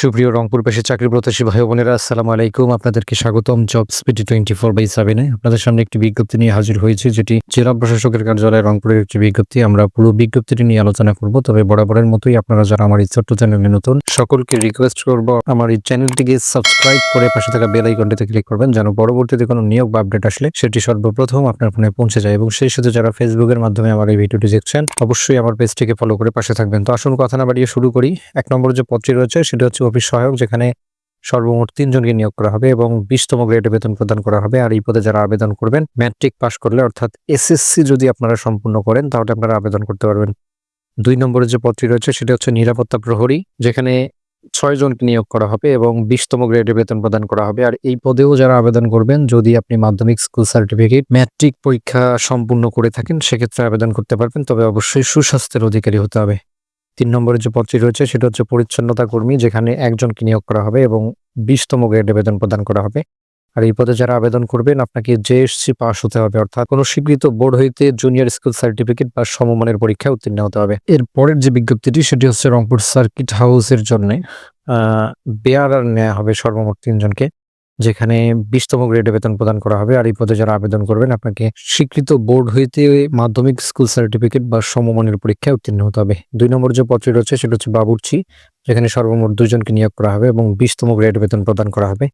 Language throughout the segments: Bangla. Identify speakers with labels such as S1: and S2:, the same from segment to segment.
S1: সুপ্রিয় রংপুর পেশে চাকরি প্রত্যাশী ভাই বোনেরা, আসসালামু আলাইকুম। আপনাদেরকে স্বাগতম job speedy twenty four by সেভেনে আপনাদের সামনে একটি বিজ্ঞপ্তি নিয়ে হাজির হয়েছে, যেটি জেলা প্রশাসকের কার্যালয় রংপুরের একটি বিজ্ঞপ্তি। আমরা পুরো বিজ্ঞপ্তিটি নিয়ে আলোচনা করব, তবে বরাবরের মতোই আপনারা যারা আমার এই ছোট্ট চ্যানেলে নতুন, সকলকে রিকোয়েস্ট করব আমার এই চ্যানেলটিকে সাবস্ক্রাইব করে পাশে থাকা বেল আইকনটিতে ক্লিক করবেন, যেন পরবর্তীতে কোনো নিয়োগ বা আপডেট আসলে সেটি সর্বপ্রথম আপনার ফোনে পৌঁছে যায়। এবং সেই সাথে যারা ফেসবুকের মাধ্যমে আমার এই ভিডিওটি দেখছেন, অবশ্যই আমার পেজটিকে ফলো করে পাশে থাকবেন। তো আসুন কথা না বাড়িয়ে শুরু করি। এক নম্বর যে পদটি রয়েছে, সেটা হচ্ছে অফিস সহায়ক যেখানে সর্বমোট তিনজনকে নিয়োগ করা হবে এবং বিশতম গ্রেডে বেতন প্রদান করা হবে। আর এই পদে যারা আবেদন করবেন, ম্যাট্রিক পাস করলে, অর্থাৎ এসএসসি যদি আপনারা সম্পূর্ণ করেন, তাহলে আপনারা আবেদন করতে পারবেন। দুই নম্বরের যে পদটি রয়েছে, সেটা হচ্ছে নিরাপত্তা প্রহরী, যেখানে ছয় জনকে নিয়োগ করা হবে এবং বিশতম গ্রেডে বেতন প্রদান করা হবে। আর এই পদেও যারা আবেদন করবেন, যদি আপনি মাধ্যমিক স্কুল সার্টিফিকেট, ম্যাট্রিক পরীক্ষা সম্পূর্ণ করে থাকেন, সেক্ষেত্রে আবেদন করতে পারবেন। তবে অবশ্যই সুস্বাস্থ্যের অধিকারী হতে হবে। তিন নম্বরের যে পদটি রয়েছে, সেটা হচ্ছে পরিচ্ছন্নতা কর্মী, যেখানে একজনকে নিয়োগ করা হবে এবং বিশতম গ্রেডে বেতন প্রদান করা হবে। আর এই পদে যারা আবেদন করবেন, আপনাকে জেএসসি পাস হতে হবে, অর্থাৎ কোনো স্বীকৃত বোর্ড হইতে জুনিয়র স্কুল সার্টিফিকেট বা সমমানের পরীক্ষায় উত্তীর্ণ হতে হবে। এর পরের যে বিজ্ঞপ্তিটি, সেটি হচ্ছে রংপুর সার্কিট হাউসের জন্য বেয়ারার নেওয়া হবে সর্বমোট তিনজনকে। যেখানে বিশতম গ্রেডে বেতন প্রদান করা হবে। আর এই পদে যারা আবেদন করবেন, আপনাকে স্বীকৃত বোর্ড হইতে মাধ্যমিক স্কুল সার্টিফিকেট বা সমমানের পরীক্ষায় উত্তীর্ণ হতে হবে। দুই নম্বর যে পদটি রয়েছে, সেটা হচ্ছে বাবুর্চি, যেখানে সর্বমোট দুজনকে নিয়োগ করা হবে এবং বিশতম গ্রেড বেতন প্রদান করা হবে।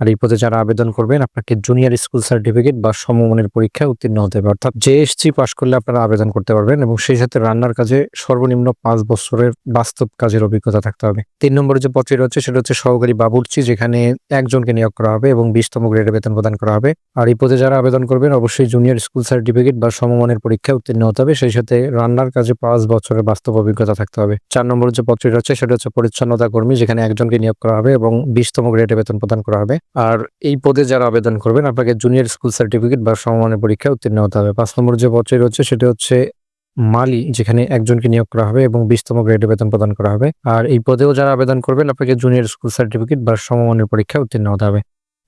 S1: আর এই পদে যারা আবেদন করবেন, আপনাকে জুনিয়র স্কুল সার্টিফিকেট বা সমমানের পরীক্ষায় উত্তীর্ণ হতে হবে। অর্থাৎ জেএসসি পাশ করলে আপনারা আবেদন করতে পারবেন এবং সেই সাথে রান্নার কাজে সর্বনিম্ন পাঁচ বছরের বাস্তব কাজের অভিজ্ঞতা থাকতে হবে। তিন নম্বরে যে পদটি রয়েছে, সেটা হচ্ছে সহকারী বাবুর্চি, যেখানে একজনকে নিয়োগ করা হবে এবং বিশতম গ্রেডে বেতন প্রদান করা হবে। আর এই পদে যারা আবেদন করবেন, অবশ্যই জুনিয়র স্কুল সার্টিফিকেট বা সমমানের পরীক্ষায় উত্তীর্ণ হতে হবে। সেই সাথে রান্নার কাজে পাঁচ বছরের বাস্তব অভিজ্ঞতা থাকতে হবে। চার নম্বর যে পদটি রয়েছে, সেটা হচ্ছে পরিচ্ছন্নতা কর্মী, যেখানে একজনকে নিয়োগ করা হবে এবং বিশতম গ্রেডে বেতন প্রদান করা হবে। আর এই পদে যারা আবেদন করবেন, আপনাকে জুনিয়র স্কুল সার্টিফিকেট বা সমমানের পরীক্ষায় উত্তীর্ণ হতে হবে। পাঁচ নম্বর যে পদটি রয়েছে, সেটা হচ্ছে মালি, যেখানে একজনকে নিয়োগ করা হবে এবং বিশতম গ্রেডে বেতন প্রদান করা হবে। আর এই পদেও যারা আবেদন করবেন, আপনাকে জুনিয়র স্কুল সার্টিফিকেট বা সমমানের পরীক্ষায় উত্তীর্ণ হতে হবে।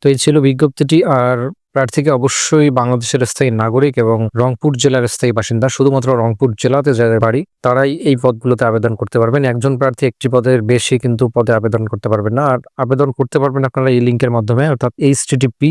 S1: তো এই ছিল বিজ্ঞপ্তিটি, আর প্রার্থীকে অবশ্যই বাংলাদেশের স্থায়ী নাগরিক এবং রংপুর জেলার স্থায়ী বাসিন্দা, শুধুমাত্র রংপুর জেলাতে যাদের বাড়ি, তারাই এই পদগুলোতে আবেদন করতে পারবেন। একজন প্রার্থী একটি পদের বেশি কিন্তু পদে আবেদন করতে পারবেন না। আর আবেদন করতে পারবেন আপনারা এই লিঙ্কের মাধ্যমে, অর্থাৎ H TTP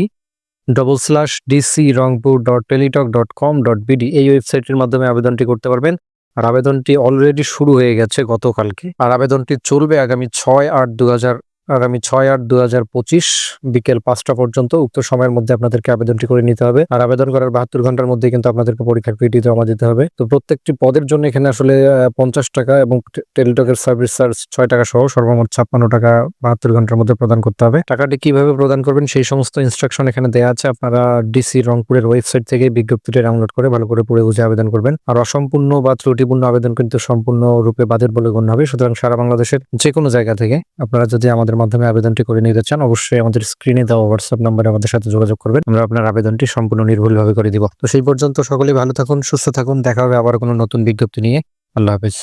S1: double slash DC Rangpur dot Teletalk dot com dot BD এই ওয়েবসাইটের মাধ্যমে আবেদনটি করতে পারবেন। আর আবেদনটি অলরেডি শুরু হয়ে গেছে গতকালকে। আর আবেদনটি চলবে আগামী ছয় আট দু হাজার আগামী ছয় আট দু হাজার পঁচিশ বিকেল পাঁচটা পর্যন্ত উক্ত সময়ের মধ্যে আপনাদেরকে আবেদনটি করে নিতে হবে। আর আবেদন করার বাহাত্তর ঘণ্টার মধ্যে কিন্তু আপনাদেরকে পরীক্ষার ফিটি জমা দিতে হবে। তো প্রত্যেকটি পদের জন্য এখানে আসলে পঞ্চাশ টাকা এবং টেলিটকের সার্ভিস চার্জ ছয় টাকা সহ সর্বমোট ছাপ্পান্ন টাকা বাহাত্তর ঘণ্টার মধ্যে প্রদান করতে হবে। টাকাটি কীভাবে প্রদান করবেন সেই সমস্ত ইনস্ট্রাকশন এখানে দেওয়া আছে। আপনারা ডিসি রংপুরের ওয়েবসাইট থেকে বিজ্ঞপ্তিটি ডাউনলোড করে ভালো করে পড়ে বুঝে আবেদন করবেন। আর অসম্পূর্ণ বা ত্রুটিপূর্ণ আবেদন কিন্তু সম্পূর্ণ রূপে বাদের বলে গণ্য হবে। সুতরাং সারা বাংলাদেশের যে কোনো জায়গা থেকে আপনারা যদি আমাদের মাধ্যমে আবেদনটি করে নিতে চান, অবশ্যই আমাদের স্ক্রিনে দেওয়া হোয়াটসঅ্যাপ নাম্বারে আমাদের সাথে যোগাযোগ করবেন। আমরা আপনার আবেদনটি সম্পূর্ণ নির্ভুলভাবে করে দিব। তো সেই পর্যন্ত সকলেই ভালো থাকুন, সুস্থ থাকুন। দেখা হবে আবার কোনো নতুন বিজ্ঞপ্তি নিয়ে। আল্লাহ হাফেজ।